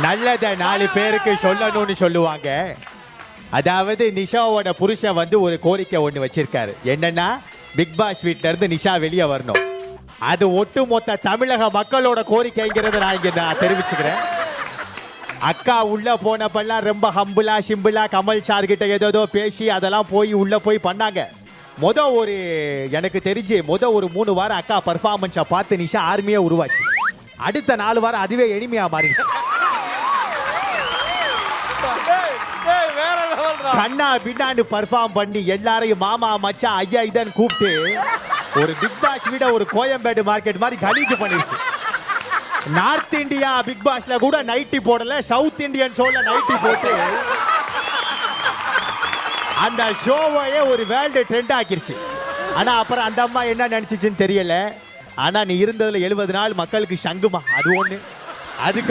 நல்லத நாலு பேருக்கு சொல்லணும்னு சொல்லுவாங்க. அதாவது நிஷாவோட புருஷன் வந்து ஒரு கோரிக்கை ஒன்று வச்சிருக்காரு. என்னன்னா பிக் பாஸ் வீட்ல இருந்து நிஷா வெளியே வரணும். அது ஒட்டுமொத்த தமிழக மக்களோட கோரிக்கைங்கிறத நான் இங்க நான் தெரிவிச்சுக்கிறேன். அக்கா உள்ள போனப்பெல்லாம் ரொம்ப ஹம்புலா சிம்பிளா கமல் சார் கிட்ட ஏதோ பேசி அதெல்லாம் போய் உள்ள போய் பண்ணாங்க. முத ஒரு எனக்கு தெரிஞ்சு முத ஒரு மூணு வாரம் அக்கா பர்ஃபார்மன்ஸை பார்த்து நிஷா ஆர்மியே உருவாச்சு. அடுத்த நாலு வாரம் அதுவே எளிமையா மாறிடுச்சு. கண்ணா பின்னாண்டு பர்ஃபார்ம் பண்ணி எல்லாரையும் மாமா மச்சான் ஐயா இதன் கூப்பிட்டு ஒரு பிக் பாஸ் வீட ஒரு கோயம்பேடு மார்க்கெட் மாதிரி கலீஜு பண்ணிருச்சு நார்த் இந்தியா பிக் பாஸ்ல கூட நைட்டி போடல சவுத் இந்தியன் ஷோல நைட்டி போட்டு அந்த ஷோவையே ஒரு வேர்ல்டு ட்ரெண்ட் ஆக்கிருச்சு. ஆனா அப்புறம் அந்த அம்மா என்ன நினைச்சிச்சுன்னு தெரியல. ஆனா நீ இருந்ததுல எழுபது நாள் மக்களுக்கு சங்குமா அது ஒண்ணு. அதுக்கு